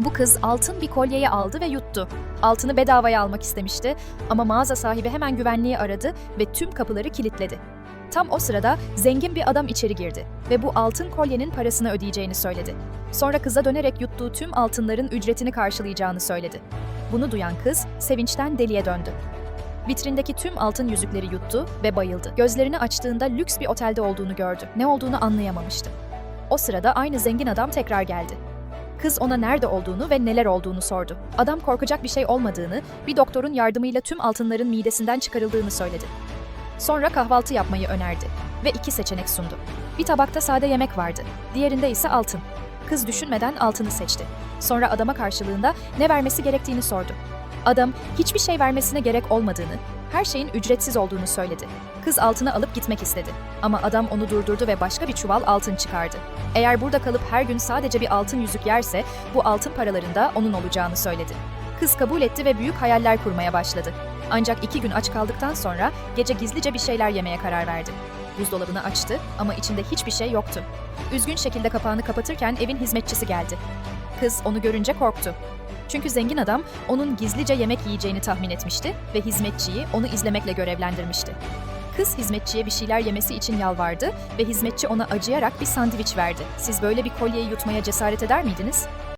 Bu kız altın bir kolyeyi aldı ve yuttu. Altını bedavaya almak istemişti ama mağaza sahibi hemen güvenliği aradı ve tüm kapıları kilitledi. Tam o sırada zengin bir adam içeri girdi ve bu altın kolyenin parasını ödeyeceğini söyledi. Sonra kıza dönerek yuttuğu tüm altınların ücretini karşılayacağını söyledi. Bunu duyan kız sevinçten deliye döndü. Vitrindeki tüm altın yüzükleri yuttu ve bayıldı. Gözlerini açtığında lüks bir otelde olduğunu gördü. Ne olduğunu anlayamamıştı. O sırada aynı zengin adam tekrar geldi. Kız ona nerede olduğunu ve neler olduğunu sordu. Adam korkacak bir şey olmadığını, bir doktorun yardımıyla tüm altınların midesinden çıkarıldığını söyledi. Sonra kahvaltı yapmayı önerdi ve iki seçenek sundu. Bir tabakta sade yemek vardı, diğerinde ise altın. Kız düşünmeden altını seçti. Sonra adama karşılığında ne vermesi gerektiğini sordu. Adam hiçbir şey vermesine gerek olmadığını, her şeyin ücretsiz olduğunu söyledi. Kız altını alıp gitmek istedi. Ama adam onu durdurdu ve başka bir çuval altın çıkardı. Eğer burada kalıp her gün sadece bir altın yüzük yerse bu altın paralarında onun olacağını söyledi. Kız kabul etti ve büyük hayaller kurmaya başladı. Ancak iki gün aç kaldıktan sonra gece gizlice bir şeyler yemeye karar verdi. Buzdolabını açtı ama içinde hiçbir şey yoktu. Üzgün şekilde kapağını kapatırken evin hizmetçisi geldi. Kız onu görünce korktu. Çünkü zengin adam onun gizlice yemek yiyeceğini tahmin etmişti ve hizmetçiyi onu izlemekle görevlendirmişti. Kız hizmetçiye bir şeyler yemesi için yalvardı ve hizmetçi ona acıyarak bir sandviç verdi. Siz böyle bir kolyeyi yutmaya cesaret eder miydiniz?